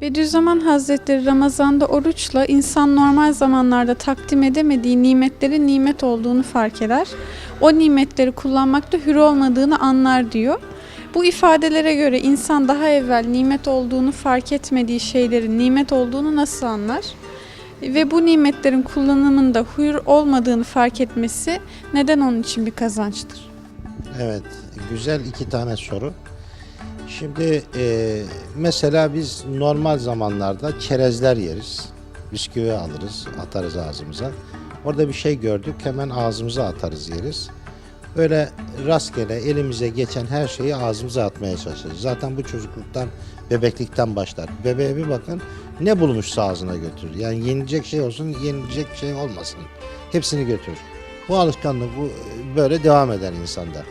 Bediüzzaman Hazretleri Ramazan'da oruçla insan normal zamanlarda takdim edemediği nimetlerin nimet olduğunu fark eder. O nimetleri kullanmakta hür olmadığını anlar diyor. Bu ifadelere göre insan daha evvel nimet olduğunu fark etmediği şeylerin nimet olduğunu nasıl anlar? Ve bu nimetlerin kullanımında hür olmadığını fark etmesi neden onun için bir kazançtır? Evet, güzel iki tane soru. Şimdi e, mesela biz normal zamanlarda çerezler yeriz. Bisküvi alırız, atarız ağzımıza. Orada bir şey gördük, hemen ağzımıza atarız yeriz. Böyle rastgele elimize geçen her şeyi ağzımıza atmaya çalışırız. Zaten bu çocukluktan, bebeklikten başlar. Bebeğe bir bakın ne bulmuşsa ağzına götürür. Yani yenilecek şey olsun, yenilecek şey olmasın. Hepsini götürür. Bu alışkanlık bu böyle devam eder insanda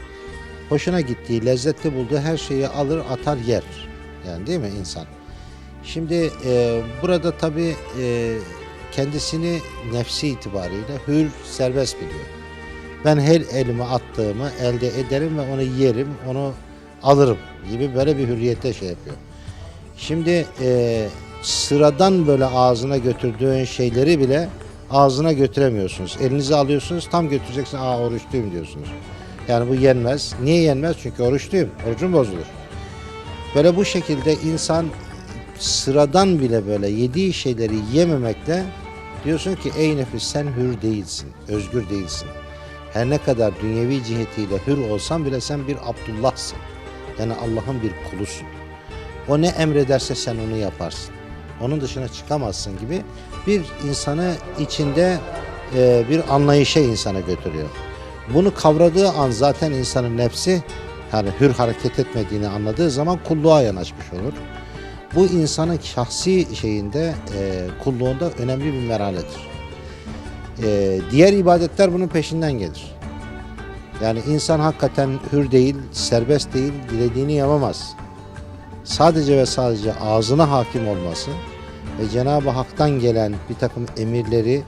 hoşuna gittiği, lezzetli bulduğu her şeyi alır, atar, yer. Yani değil mi insan? Şimdi e, burada tabii e, kendisini nefsi itibariyle hür, serbest biliyor. Ben her elime attığımı elde ederim ve onu yerim, onu alırım gibi böyle bir hürriyete şey yapıyor. Şimdi e, sıradan böyle ağzına götürdüğün şeyleri bile ağzına götüremiyorsunuz. Elinize alıyorsunuz, tam götüreceksin, aa oruçluyum diyorsunuz. Yani bu yenmez. Niye yenmez? Çünkü oruçluyum. Orucum bozulur. Böyle bu şekilde insan sıradan bile böyle yediği şeyleri yememekle diyorsun ki ey nefis sen hür değilsin, özgür değilsin. Her ne kadar dünyevi cihetiyle hür olsan bile sen bir Abdullah'sın. Yani Allah'ın bir kulusun. O ne emrederse sen onu yaparsın. Onun dışına çıkamazsın gibi bir insanı içinde bir anlayışa insana götürüyor. Bunu kavradığı an zaten insanın nefsi yani hür hareket etmediğini anladığı zaman kulluğa yanaşmış olur. Bu insanın şahsi şeyinde e, kulluğunda önemli bir merhaledir. E, diğer ibadetler bunun peşinden gelir. Yani insan hakikaten hür değil, serbest değil, dilediğini yapamaz. Sadece ve sadece ağzına hakim olması ve Cenab-ı Hak'tan gelen bir takım emirleri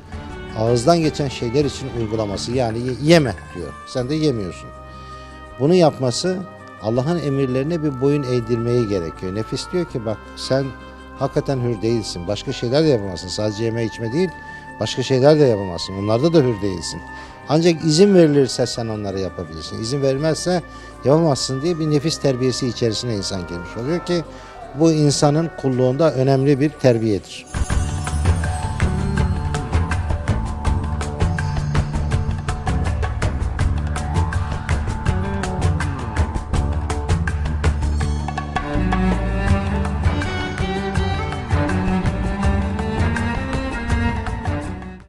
ağızdan geçen şeyler için uygulaması yani ye- yeme diyor. Sen de yemiyorsun. Bunu yapması Allah'ın emirlerine bir boyun eğdirmeyi gerekiyor. Nefis diyor ki bak sen hakikaten hür değilsin. Başka şeyler de yapamazsın. Sadece yeme içme değil başka şeyler de yapamazsın. Onlarda da hür değilsin. Ancak izin verilirse sen onları yapabilirsin. İzin verilmezse yapamazsın diye bir nefis terbiyesi içerisine insan girmiş oluyor ki bu insanın kulluğunda önemli bir terbiyedir.